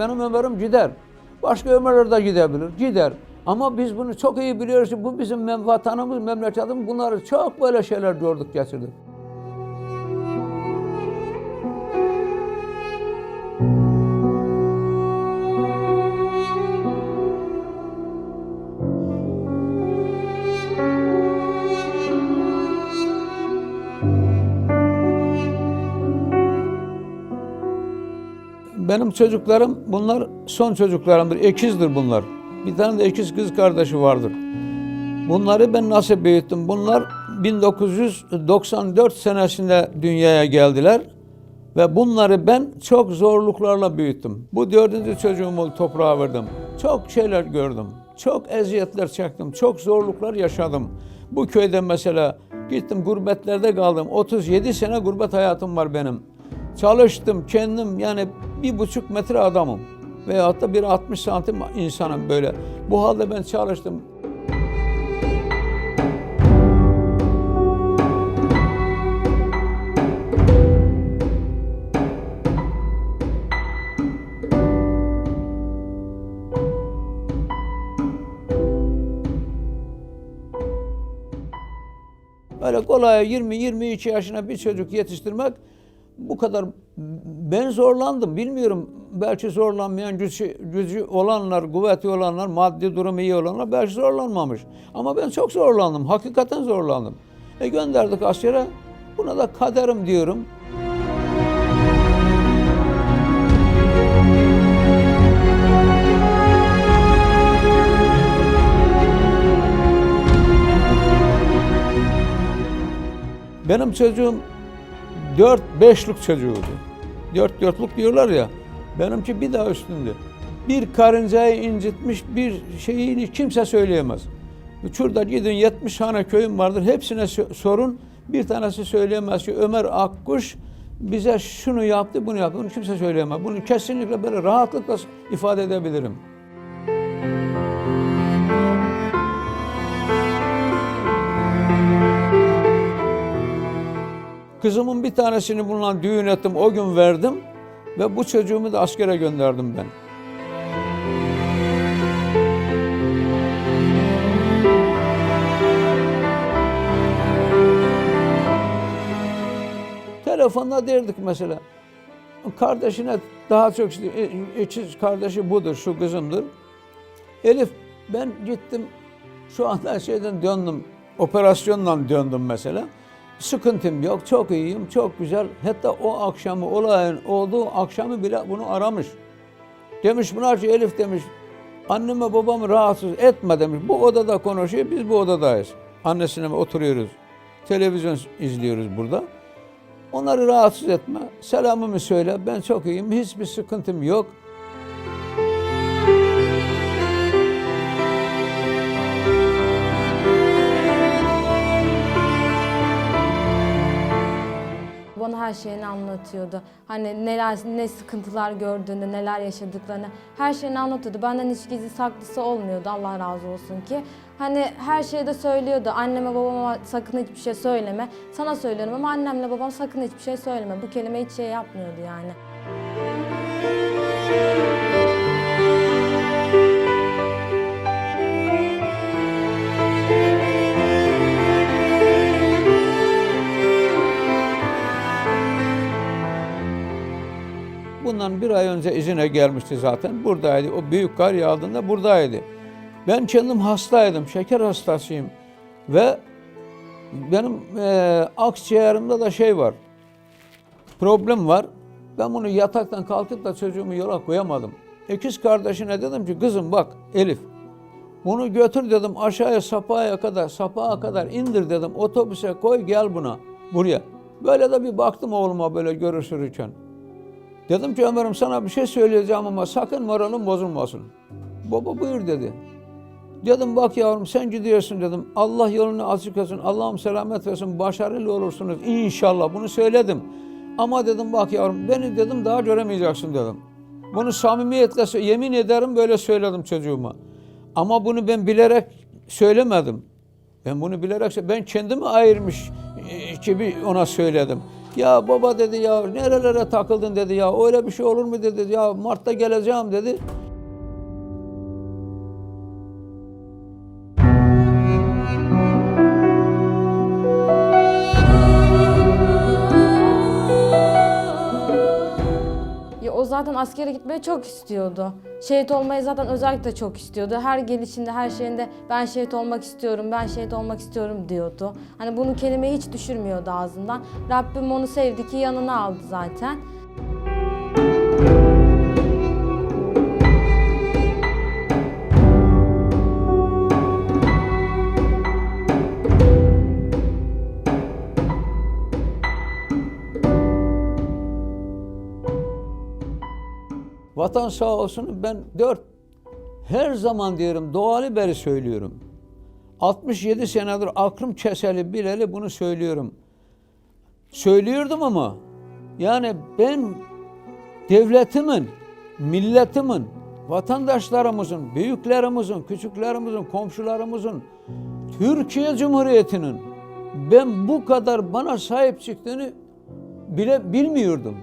Benim Ömer'im gider. Başka Ömerler de gidebilir. Gider. Ama biz bunu çok iyi biliyoruz ki bu bizim vatanımız, memleketimiz. Bunları çok böyle şeyler gördük, geçirdik. Benim çocuklarım bunlar son çocuklarımdır. İkizdir bunlar. Bir tane de ikiz kız kardeşi vardır. Bunları ben nasıl büyüttüm? Bunlar 1994 senesinde dünyaya geldiler. Ve bunları ben çok zorluklarla büyüttüm. Bu dördüncü çocuğumu toprağa verdim. Çok şeyler gördüm. Çok eziyetler çektim. Çok zorluklar yaşadım. Bu köyde mesela gittim gurbetlerde kaldım. 37 sene gurbet hayatım var benim. Çalıştım kendim yani bir buçuk metre adamım. Veyahut da bir 60 santim insanım böyle. Bu halde ben çalıştım. Öyle kolay 20-22 yaşına bir çocuk yetiştirmek bu kadar ben zorlandım. Bilmiyorum belki zorlanmayan gücü, gücü olanlar kuvveti olanlar maddi durumu iyi olanlar belki zorlanmamış. Ama ben çok zorlandım hakikaten zorlandım. E gönderdik askere buna da kaderim diyorum. Benim çocuğum 4 beşlik çocuğuydu. 4 dörtlük diyorlar ya. Benimki bir daha üstünde. Bir karıncayı incitmiş bir şeyini kimse söyleyemez. Şurada gidin 70 tane köyüm vardır. Hepsine sorun. Bir tanesi söyleyemez ki Ömer Akkuş bize şunu yaptı, bunu yaptı. Bunu kimse söyleyemez. Bunu kesinlikle böyle rahatlıkla ifade edebilirim. Kızımın bir tanesini bununla düğün ettim, o gün verdim ve bu çocuğumu da askere gönderdim ben. Telefonda derdik mesela. Kardeşine daha çok işte, e, ikiz kardeşi budur, şu kızımdır. Elif ben gittim şu anda şeyden döndüm, operasyondan döndüm mesela. Sıkıntım yok, çok iyiyim, çok güzel. Hatta o akşamı, olayın olduğu akşamı bile bunu aramış. Demiş ki Elif demiş, anneme babamı rahatsız etme demiş. Bu odada konuşuyor, biz bu odadayız. Annesine oturuyoruz, televizyon izliyoruz burada. Onları rahatsız etme, selamımı söyle, ben çok iyiyim, hiçbir sıkıntım yok. Her şeyini anlatıyordu. Hani neler, ne sıkıntılar gördüğünü, neler yaşadıklarını her şeyini anlatıyordu. Benden hiç gizli saklısı olmuyordu Allah razı olsun ki. Hani her şeyi de söylüyordu. Anneme babama sakın hiçbir şey söyleme. Sana söylüyorum ama annemle babam sakın hiçbir şey söyleme. Bu kelime hiç şey yapmıyordu yani. Bundan bir ay önce izine gelmişti zaten. Buradaydı. O büyük kar yağdığında buradaydı. Ben kendim hastaydım. Şeker hastasıyım. Ve benim eee akciğerimde de şey var. Problem var. Ben bunu yataktan kalkıp da çocuğumu yola koyamadım. İkiz kardeşine dedim ki kızım bak Elif bunu götür dedim aşağıya sapaya kadar sapağa kadar indir dedim otobüse koy gel buna buraya. Böyle de bir baktım oğluma böyle görüşürken. Dedim ki Ömer'im sana bir şey söyleyeceğim ama sakın moralin bozulmasın. Baba buyur dedi. Dedim bak yavrum sen gidiyorsun dedim. Allah yolunu açık etsin. Allah'ım selamet versin. Başarılı olursunuz inşallah. Bunu söyledim. Ama dedim bak yavrum beni dedim daha göremeyeceksin dedim. Bunu samimiyetle yemin ederim böyle söyledim çocuğuma. Ama bunu ben bilerek söylemedim. Ben bunu bilerek ben kendimi ayırmış e, gibi ona söyledim. Ya baba dedi ya nerelere takıldın dedi ya öyle bir şey olur mu dedi ya Mart'ta geleceğim dedi. Zaten askere gitmeyi çok istiyordu. Şehit olmayı zaten özellikle çok istiyordu. Her gelişinde, her şeyinde ben şehit olmak istiyorum, ben şehit olmak istiyorum diyordu. Hani bunu kelimeyi hiç düşürmüyordu ağzından. Rabbim onu sevdi ki yanına aldı zaten. Vatan sağ olsun ben dört her zaman diyorum doğalı beri söylüyorum. 67 senedir aklım keseli bileli bunu söylüyorum. Söylüyordum ama yani ben devletimin, milletimin, vatandaşlarımızın, büyüklerimizin, küçüklerimizin, komşularımızın, Türkiye Cumhuriyeti'nin ben bu kadar bana sahip çıktığını bile bilmiyordum.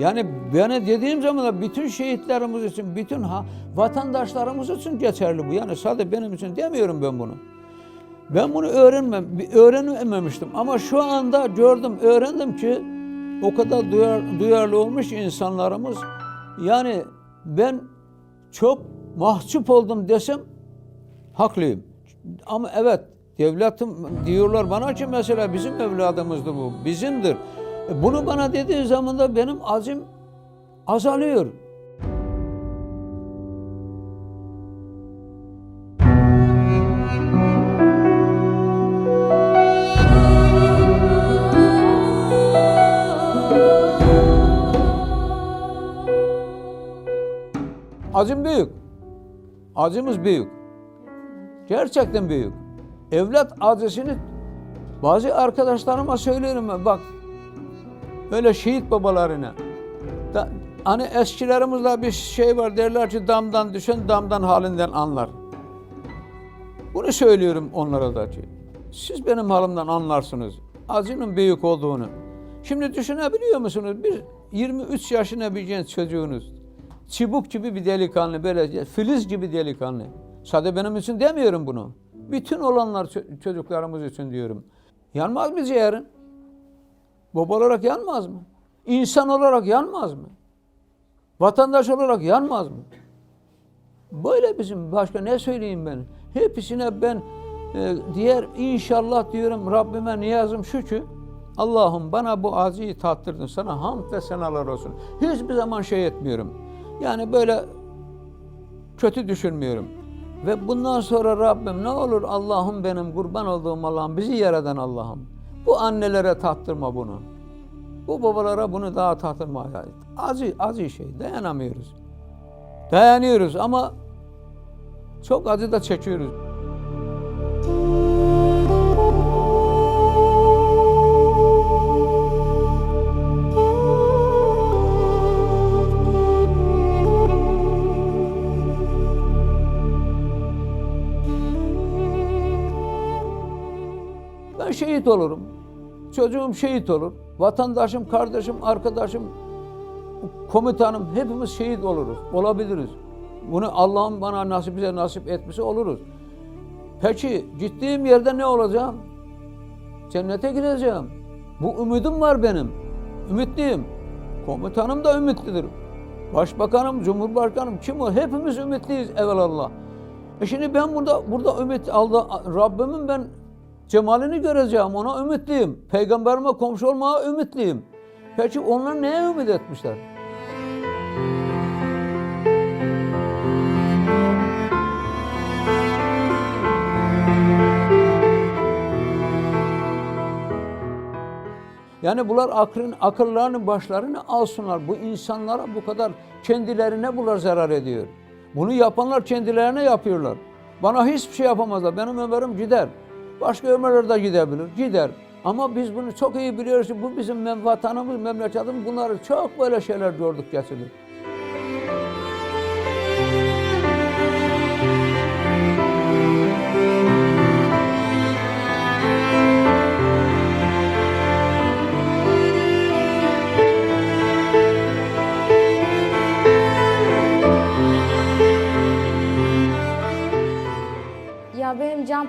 Yani bana dediğim zaman da bütün şehitlerimiz için, bütün ha, vatandaşlarımız için geçerli bu. Yani sadece benim için demiyorum ben bunu. Ben bunu öğrenmem, öğrenememiştim ama şu anda gördüm, öğrendim ki o kadar duyar, duyarlı olmuş insanlarımız. Yani ben çok mahcup oldum desem haklıyım. Ama evet devletim diyorlar bana ki mesela bizim evladımızdı bu, bizimdir. E, Bunu bana dediği zaman da benim azim azalıyor. Acım büyük. Acımız büyük. Gerçekten büyük. Evlat acısını bazı arkadaşlarıma söylerim ben. Bak öyle şehit babalarına. Da, hani eskilerimizde bir şey var derler ki damdan düşen damdan halinden anlar. Bunu söylüyorum onlara da ki. Siz benim halimden anlarsınız. Acının büyük olduğunu. Şimdi düşünebiliyor musunuz? Bir 23 yaşına bir genç çocuğunuz. Çubuk gibi bir delikanlı, böyle filiz gibi delikanlı. Sadece benim için demiyorum bunu. Bütün olanlar ço- çocuklarımız için diyorum. Yanmaz mı ciğerin? Baba olarak yanmaz mı? İnsan olarak yanmaz mı? Vatandaş olarak yanmaz mı? Böyle bizim başka ne söyleyeyim ben? Hepsine ben e, diğer inşallah diyorum Rabbime niyazım şu ki Allah'ım bana bu acıyı tattırdın. Sana hamd ve senalar olsun. Hiçbir zaman şey etmiyorum. Yani böyle kötü düşünmüyorum. Ve bundan sonra Rabbim ne olur Allah'ım benim kurban olduğum Allah'ım bizi yaradan Allah'ım. Bu annelere tattırma bunu. Bu babalara bunu daha tattırma. Acı, acı şey dayanamıyoruz. Dayanıyoruz ama çok acı da çekiyoruz. Ben şehit olurum. Çocuğum şehit olur. Vatandaşım, kardeşim, arkadaşım, komutanım hepimiz şehit oluruz. Olabiliriz. Bunu Allah'ın bana nasip bize nasip etmesi oluruz. Peki gittiğim yerde ne olacağım? Cennete gideceğim. Bu ümidim var benim. Ümitliyim. Komutanım da ümitlidir. Başbakanım, Cumhurbaşkanım kim o? Hepimiz ümitliyiz evvelallah. E şimdi ben burada burada ümit aldı Rabbimin ben cemalini göreceğim. Ona ümitliyim. Peygamberime komşu olmaya ümitliyim. Peki onlar neye ümit etmişler? Yani bunlar aklın, akıllarını başlarını alsınlar. Bu insanlara bu kadar kendilerine bunlar zarar ediyor. Bunu yapanlar kendilerine yapıyorlar. Bana hiçbir şey yapamazlar. Benim ömrüm gider. Başka ömürler de gidebilir. Gider. Ama biz bunu çok iyi biliyoruz ki bu bizim vatanımız, memleketimiz bunları çok böyle şeyler gördük geçirdik.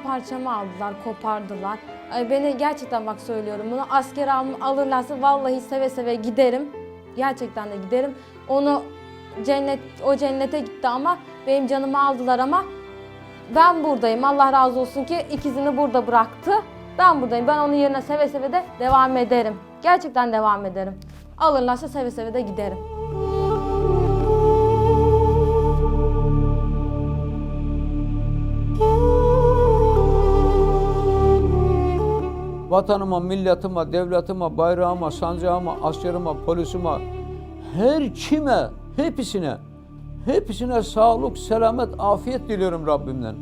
Parçamı aldılar, kopardılar. Beni gerçekten bak söylüyorum bunu askere al- alırlarsa vallahi seve seve giderim. Gerçekten de giderim. Onu cennet o cennete gitti ama benim canımı aldılar ama ben buradayım. Allah razı olsun ki ikizini burada bıraktı. Ben buradayım. Ben onun yerine seve seve de devam ederim. Gerçekten devam ederim. Alırlarsa seve seve de giderim. Vatanıma, milletime, devletime, bayrağıma, sancağıma, askerime, polisime, her kime, hepsine, hepsine sağlık, selamet, afiyet diliyorum Rabbimden.